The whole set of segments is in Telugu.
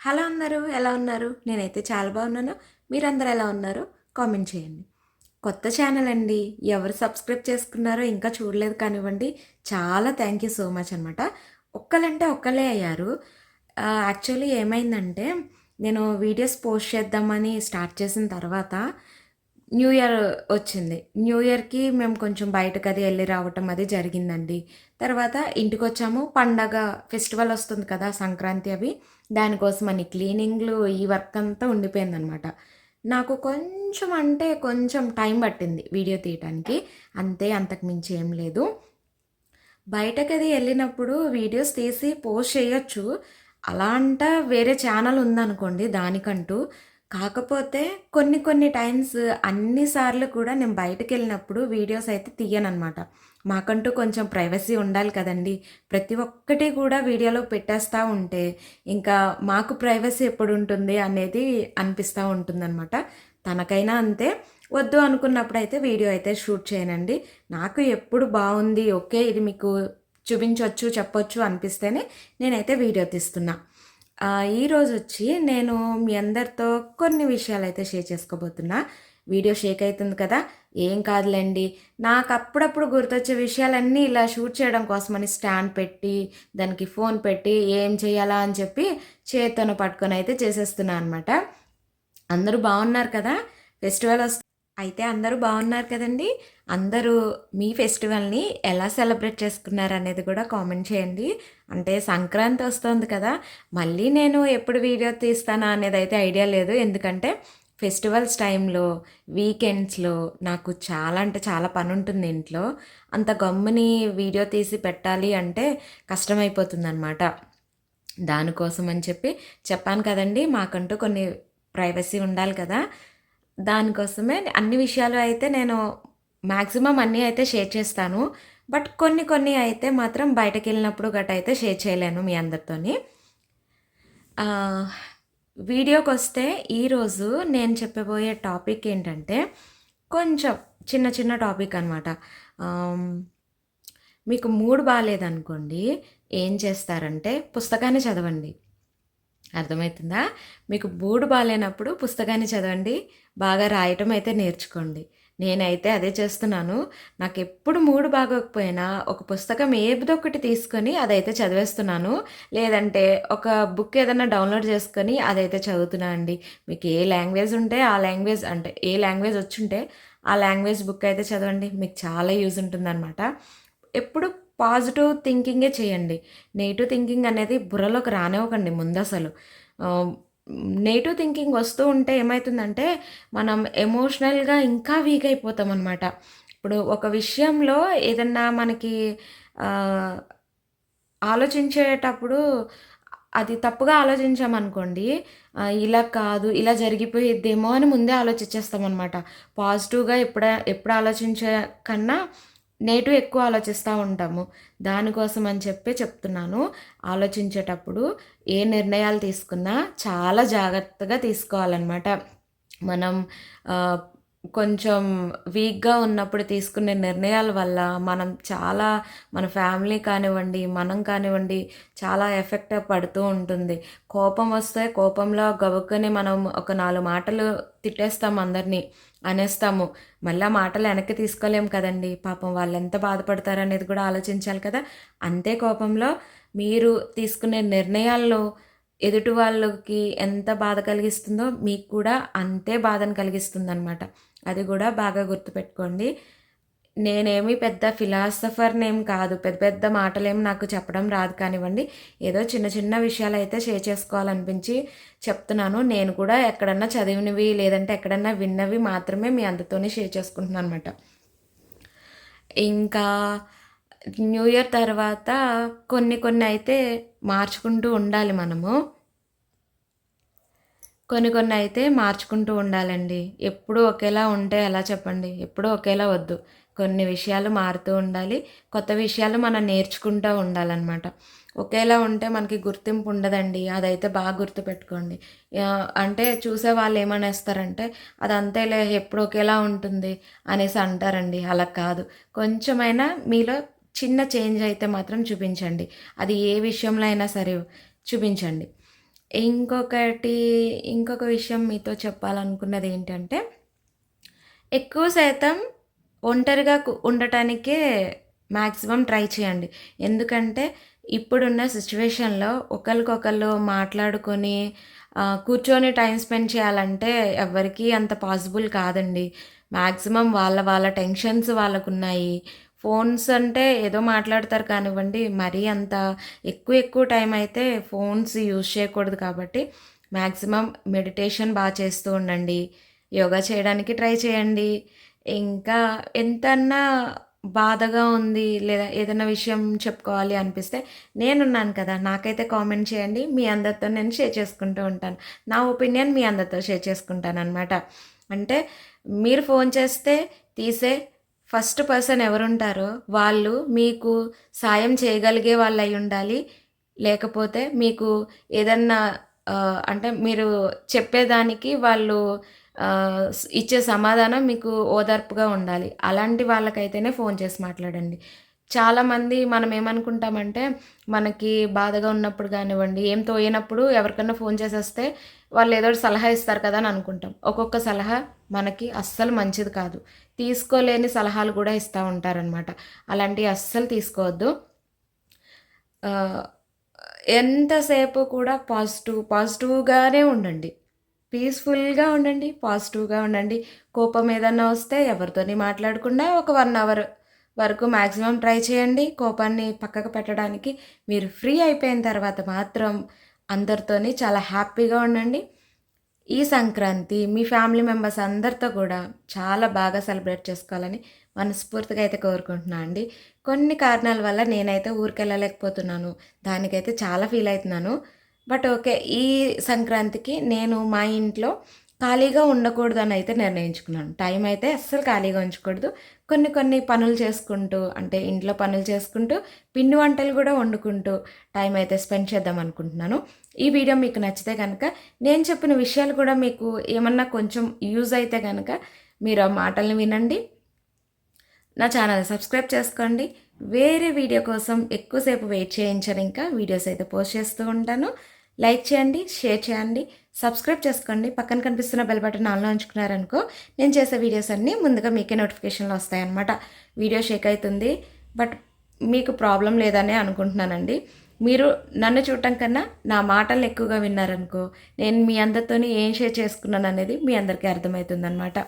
హలో అందరూ ఎలా ఉన్నారు? నేనైతే చాలా బాగున్నాను. మీరందరూ ఎలా ఉన్నారు? కామెంట్ చేయండి. కొత్త ఛానల్ అండి. ఎవరు సబ్స్క్రైబ్ చేసుకున్నారో ఇంకా చూడలేదు కానివ్వండి చాలా థ్యాంక్ యూ సో మచ్ అనమాట ఒక్కలంటే ఒక్కలే అయ్యారు. యాక్చువల్లీ ఏమైందంటే నేను వీడియోస్ పోస్ట్ చేద్దామని స్టార్ట్ చేసిన తర్వాత న్యూ ఇయర్ వచ్చింది. న్యూ ఇయర్కి మేము కొంచెం బయటకు అది వెళ్ళి రావటం అది జరిగిందండి. తర్వాత ఇంటికి వచ్చాము పండగ ఫెస్టివల్ వస్తుంది కదా సంక్రాంతి అవి. దానికోసం అని క్లీనింగ్లు ఈ వర్క్ అంతా ఉండిపోయిందనమాట. నాకు కొంచెం అంటే కొంచెం టైం పట్టింది వీడియో తీయటానికి. అంతే అంతకు మించి ఏం లేదు. బయటకు అది వెళ్ళినప్పుడు వీడియోస్ తీసి పోస్ట్ చేయొచ్చు. అలా అంట వేరే ఛానల్ ఉందనుకోండి దానికంటూ. కాకపోతే కొన్ని కొన్ని టైమ్స్ అన్నిసార్లు కూడా నేను బయటకు వెళ్ళినప్పుడు వీడియోస్ అయితే తీయనమాట మాకంటూ కొంచెం ప్రైవసీ ఉండాలి కదండి. ప్రతి ఒక్కటి కూడా వీడియోలో పెట్టేస్తూ ఉంటే ఇంకా మాకు ప్రైవసీ ఎప్పుడు ఉంటుంది అనేది అనిపిస్తూ ఉంటుందన్నమాట. తనకైనా అంతే. వద్దు అనుకున్నప్పుడు అయితే వీడియో అయితే షూట్ చేయనండి. నాకు ఎప్పుడు బాగుంది ఓకే ఇది మీకు చూపించవచ్చు చెప్పొచ్చు అనిపిస్తేనే నేనైతే వీడియో తీస్తున్నా. ఈరోజు వచ్చి నేను మీ అందరితో కొన్ని విషయాలు అయితే షేర్ చేసుకోబోతున్నా. వీడియో షేక్ అవుతుంది కదా? ఏం కాదులేండి. నాకు అప్పుడప్పుడు గుర్తొచ్చే విషయాలన్నీ ఇలా షూట్ చేయడం కోసమని స్టాండ్ పెట్టి దానికి ఫోన్ పెట్టి ఏం చేయాలా అని చెప్పి చేతను పట్టుకొని అయితే చేసేస్తున్నాను అనమాట అందరూ బాగున్నారు కదా? ఫెస్టివల్ వస్తుంది అయితే అందరూ బాగున్నారు కదండి. అందరూ మీ ఫెస్టివల్ని ఎలా సెలబ్రేట్ చేసుకున్నారు అనేది కూడా కామెంట్ చేయండి. అంటే సంక్రాంతి వస్తుంది కదా మళ్ళీ నేను ఎప్పుడు వీడియో తీస్తానా అనేది అయితే ఐడియా లేదు. ఎందుకంటే ఫెస్టివల్స్ టైంలో వీకెండ్స్లో నాకు చాలా అంటే చాలా పని ఉంటుంది ఇంట్లో. అంత గమ్ముని వీడియో తీసి పెట్టాలి అంటే కష్టమైపోతుంది అనమాట దానికోసం అని చెప్పి చెప్పాను కదండి మాకంటూ కొన్ని ప్రైవసీ ఉండాలి కదా. దానికోసమే అన్ని విషయాలు అయితే నేను మ్యాక్సిమం అన్నీ అయితే షేర్ చేస్తాను. బట్ కొన్ని కొన్ని అయితే మాత్రం బయటకు వెళ్ళినప్పుడు గట్ట అయితే షేర్ చేయలేను మీ అందరితోని. వీడియోకి వస్తే ఈరోజు నేను చెప్పబోయే టాపిక్ ఏంటంటే కొంచెం చిన్న చిన్న టాపిక్ అనమాట మీకు మూడు బాగాలేదనుకోండి ఏం చేస్తారంటే పుస్తకాన్ని చదవండి. అర్థమవుతుందా మీకు బూడు బాగాలేనప్పుడు పుస్తకాన్ని చదవండి బాగా రాయటం అయితే నేర్చుకోండి. నేనైతే అదే చేస్తున్నాను. నాకు ఎప్పుడు మూడు బాగోకపోయినా ఒక పుస్తకం ఏదొకటి తీసుకొని అదైతే చదివేస్తున్నాను. లేదంటే ఒక బుక్ ఏదైనా డౌన్లోడ్ చేసుకొని అదైతే చదువుతున్నా అండి. మీకు ఏ లాంగ్వేజ్ ఉంటే ఆ లాంగ్వేజ్ అంటే ఏ లాంగ్వేజ్ వచ్చుంటే ఆ లాంగ్వేజ్ బుక్ అయితే చదవండి. మీకు చాలా యూజ్ ఉంటుందన్నమాట. ఎప్పుడు పాజిటివ్ థింకింగే చేయండి. నెగిటివ్ థింకింగ్ అనేది బుర్రలోకి రానివ్వకండి ముందు అసలు నెగిటివ్ థింకింగ్ వస్తూ ఉంటే ఏమవుతుందంటే మనం ఎమోషనల్గా ఇంకా వీక్ అయిపోతాం అనమాట ఇప్పుడు ఒక విషయంలో ఏదన్నా మనకి ఆలోచించేటప్పుడు అది తప్పుగా ఆలోచించామనుకోండి ఇలా కాదు ఇలా జరిగిపోయేదేమో అని ముందే ఆలోచించేస్తామన్నమాట పాజిటివ్గా ఎప్పుడ ఎప్పుడు ఆలోచించే కన్నా నెగిటివ్ ఎక్కువ ఆలోచిస్తూ ఉంటాము. దానికోసం అని చెప్పి చెప్తున్నాను. ఆలోచించేటప్పుడు ఏ నిర్ణయాలు తీసుకున్నా చాలా జాగ్రత్తగా తీసుకోవాలన్నమాట. మనం కొంచెం వీక్గా ఉన్నప్పుడు తీసుకునే నిర్ణయాల వల్ల మనం చాలా మన ఫ్యామిలీ కానివ్వండి మనం కానివ్వండి చాలా ఎఫెక్ట్ పడుతూ ఉంటుంది. కోపం వస్తే కోపంలో గబుక్కని మనం ఒక నాలుగు మాటలు తిట్టేస్తాం అందరినీ అనేస్తాము. మళ్ళీ మాటలు వెనక్కి తీసుకోలేం కదండి. పాపం వాళ్ళు ఎంత బాధపడతారనేది కూడా ఆలోచించాలి కదా. అంతే కోపంలో మీరు తీసుకునే నిర్ణయాల్లో ఎదుటి వాళ్ళకి ఎంత బాధ కలిగిస్తుందో మీకు కూడా అంతే బాధను కలిగిస్తుంది అనమాట అది కూడా బాగా గుర్తుపెట్టుకోండి. నేనేమి పెద్ద ఫిలాసఫర్నేం కాదు. పెద్ద పెద్ద మాటలేం నాకు చెప్పడం రాదు కానివ్వండి. ఏదో చిన్న చిన్న విషయాలు అయితే షేర్ చేసుకోవాలనిపించి చెప్తున్నాను. నేను కూడా ఎక్కడన్నా చదివినవి లేదంటే ఎక్కడన్నా విన్నవి మాత్రమే మీ అందరితోనే షేర్ చేసుకుంటున్నాను అనమాట ఇంకా న్యూ ఇయర్ తర్వాత కొన్ని కొన్ని అయితే మార్చుకుంటూ ఉండాలి మనము. కొన్ని కొన్ని అయితే మార్చుకుంటూ ఉండాలండి. ఎప్పుడూ ఒకేలా ఉంటే ఎలా చెప్పండి? ఎప్పుడూ ఒకేలా వద్దు. కొన్ని విషయాలు మారుతూ ఉండాలి. కొత్త విషయాలు మనం నేర్చుకుంటూ ఉండాలన్నమాట. ఒకేలా ఉంటే మనకి గుర్తింపు ఉండదండి. అదైతే బాగా గుర్తుపెట్టుకోండి. అంటే చూసే వాళ్ళు ఏమనేస్తారంటే అది అంతేలే ఎప్పుడు ఒకేలా ఉంటుంది అనేసి అంటారండి. అలా కాదు. కొంచెమైనా మీలో చిన్న చేంజ్ అయితే మాత్రం చూపించండి. అది ఏ విషయంలో అయినా సరే చూపించండి. ఇంకొకటి ఇంకొక విషయం మీతో చెప్పాలనుకున్నది ఏంటంటే ఎక్కువ శాతం ఒంటరిగా ఉండటానికే మ్యాక్సిమం ట్రై చేయండి. ఎందుకంటే ఇప్పుడున్న సిచ్యువేషన్లో ఒకరికొకరు మాట్లాడుకొని కూర్చొని టైం స్పెండ్ చేయాలంటే ఎవరికీ అంత పాసిబుల్ కాదండి. మ్యాక్సిమం వాళ్ళ వాళ్ళ టెన్షన్స్ వాళ్ళకున్నాయి. ఫోన్స్ అంటే ఏదో మాట్లాడతారు కానివ్వండి మరీ అంత ఎక్కువ ఎక్కువ టైం అయితే ఫోన్స్ యూజ్ చేయకూడదు కాబట్టి మ్యాక్సిమం మెడిటేషన్ బాగా చేస్తూ ఉండండి. యోగా చేయడానికి ట్రై చేయండి. ఇంకా ఎంతన్నా బాధగా ఉంది లేదా ఏదైనా విషయం చెప్పుకోవాలి అనిపిస్తే నేనున్నాను కదా నాకైతే కామెంట్ చేయండి. మీ అందరితో నేను షేర్ చేసుకుంటూ ఉంటాను. నా ఒపీనియన్ మీ అందరితో షేర్ చేసుకుంటాను అనమాట అంటే మీరు ఫోన్ చేస్తే తీసే ఫస్ట్ పర్సన్ ఎవరుంటారో వాళ్ళు మీకు సాయం చేయగలిగే వాళ్ళు అయి ఉండాలి. లేకపోతే మీకు ఏదన్నా అంటే మీరు చెప్పేదానికి వాళ్ళు ఇచ్చే సమాధానం మీకు ఓదార్పుగా ఉండాలి. అలాంటి వాళ్ళకైతేనే ఫోన్ చేసి మాట్లాడండి. చాలామంది మనం ఏమనుకుంటామంటే మనకి బాధగా ఉన్నప్పుడు కానివ్వండి ఏం తోయనప్పుడు ఎవరికన్నా ఫోన్ చేసేస్తే వాళ్ళు ఏదో సలహా ఇస్తారు కదా అని అనుకుంటాం. ఒక్కొక్క సలహా మనకి అస్సలు మంచిది కాదు. తీసుకోలేని సలహాలు కూడా ఇస్తూ ఉంటారనమాట అలాంటివి అస్సలు తీసుకోవద్దు. ఎంతసేపు కూడా పాజిటివ్ పాజిటివ్గానే ఉండండి. పీస్ఫుల్గా ఉండండి పాజిటివ్గా ఉండండి. కోపం ఏదన్నా వస్తే ఎవరితోని మాట్లాడకుండా ఒక వన్ అవర్ వరకు మ్యాక్సిమం ట్రై చేయండి. కోపాన్ని పక్కకు పెట్టడానికి మీరు ఫ్రీ అయిపోయిన తర్వాత మాత్రం అందరితోని చాలా హ్యాపీగా ఉండండి. ఈ సంక్రాంతి మీ ఫ్యామిలీ మెంబర్స్ అందరితో కూడా చాలా బాగా సెలబ్రేట్ చేసుకోవాలని మనస్ఫూర్తిగా అయితే కోరుకుంటున్నాను అండి. కొన్ని కారణాల వల్ల నేనైతే ఊరికెళ్ళలేకపోతున్నాను దానికైతే చాలా ఫీల్ అవుతున్నాను. బట్ ఓకే ఈ సంక్రాంతికి నేను మా ఇంట్లో ఖాళీగా ఉండకూడదు అని అయితే నిర్ణయించుకున్నాను. టైం అయితే అస్సలు ఖాళీగా ఉంచకూడదు. కొన్ని కొన్ని పనులు చేసుకుంటూ అంటే ఇంట్లో పనులు చేసుకుంటూ పిండి వంటలు కూడా వండుకుంటూ టైం అయితే స్పెండ్ చేద్దాం అనుకుంటున్నాను. ఈ వీడియో మీకు నచ్చితే కనుక నేను చెప్పిన విషయాలు కూడా మీకు ఏమన్నా కొంచెం యూజ్ అయితే కనుక మీరు ఆ మాటల్ని వినండి. నా ఛానల్ సబ్స్క్రైబ్ చేసుకోండి. వేరే వీడియో కోసం ఎక్కువసేపు వెయిట్ చేయించరు ఇంకా. వీడియోస్ అయితే పోస్ట్ చేస్తూ ఉంటాను. లైక్ చేయండి షేర్ చేయండి సబ్స్క్రైబ్ చేసుకోండి. పక్కన కనిపిస్తున్న బెల్ బటన్ ఆన్లో ఉంచుకున్నారనుకో నేను చేసే వీడియోస్ అన్నీ ముందుగా మీకే నోటిఫికేషన్లు వస్తాయన్నమాట. వీడియో షేక్ అవుతుంది. బట్ మీకు ప్రాబ్లం లేదనే అనుకుంటున్నానండి. మీరు నన్ను చూడటం కన్నా నా మాటలు ఎక్కువగా విన్నారనుకో నేను మీ అందరితోని ఏం షేర్ చేసుకున్నాను అనేది మీ అందరికీ అర్థమవుతుందనమాట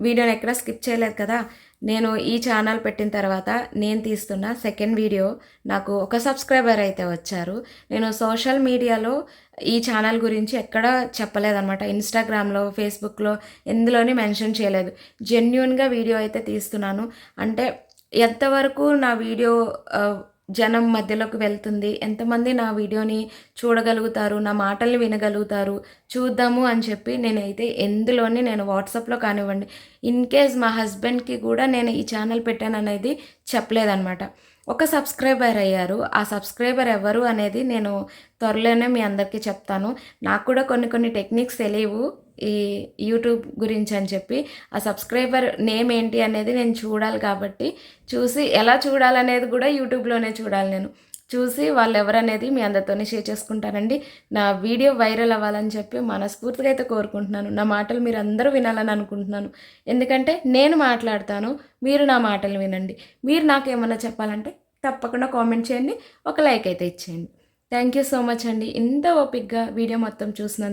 వీడియోని ఎక్కడ స్కిప్ చేయలేదు కదా? నేను ఈ ఛానల్ పెట్టిన తర్వాత నేను తీస్తున్న సెకండ్ వీడియో నాకు ఒక సబ్స్క్రైబర్ అయితే వచ్చారు. నేను సోషల్ మీడియాలో ఈ ఛానల్ గురించి ఎక్కడ చెప్పలేదన్నమాట. ఇన్స్టాగ్రామ్లో ఫేస్బుక్లో ఎందులోని మెన్షన్ చేయలేదు. జెన్యున్గా వీడియో అయితే తీస్తున్నాను. అంటే ఎంతవరకు నా వీడియో జనం మధ్యలోకి వెళ్తుంది. ఎంతమంది నా వీడియోని చూడగలుగుతారు నా మాటల్ని వినగలుగుతారు చూద్దాము అని చెప్పి నేనైతే ఎందులోని నేను వాట్సాప్లో కానివ్వండి. ఇన్ కేస్ మా హస్బెండ్కి కూడా నేను ఈ ఛానల్ పెట్టాను అనేది చెప్పలేదన్నమాట. ఒక సబ్స్క్రైబర్ అయ్యారు. ఆ సబ్స్క్రైబర్ ఎవరు అనేది నేను త్వరలోనే మీ అందరికీ చెప్తాను. నాకు కూడా కొన్ని కొన్ని టెక్నిక్స్ తెలియవు ఈ యూట్యూబ్ గురించి అని చెప్పి. ఆ సబ్స్క్రైబర్ నేమ్ ఏంటి అనేది నేను చూడాలి కాబట్టి చూసి ఎలా చూడాలనేది కూడా యూట్యూబ్లోనే చూడాలి నేను. చూసి వాళ్ళు ఎవరనేది మీ అందరితోనే షేర్ చేసుకుంటానండి. నా వీడియో వైరల్ అవ్వాలని చెప్పి మనస్ఫూర్తిగా అయితే కోరుకుంటున్నాను. నా మాటలు మీరు అందరూ వినాలని అనుకుంటున్నాను. ఎందుకంటే నేను మాట్లాడతాను మీరు నా మాటలు వినండి. మీరు నాకు ఏమైనా చెప్పాలంటే తప్పకుండా కామెంట్ చేయండి ఒక లైక్ అయితే ఇచ్చేయండి. థ్యాంక్ యూ సో మచ్ అండి. ఇంత ఓపిక్గా వీడియో మొత్తం చూసినందుకు.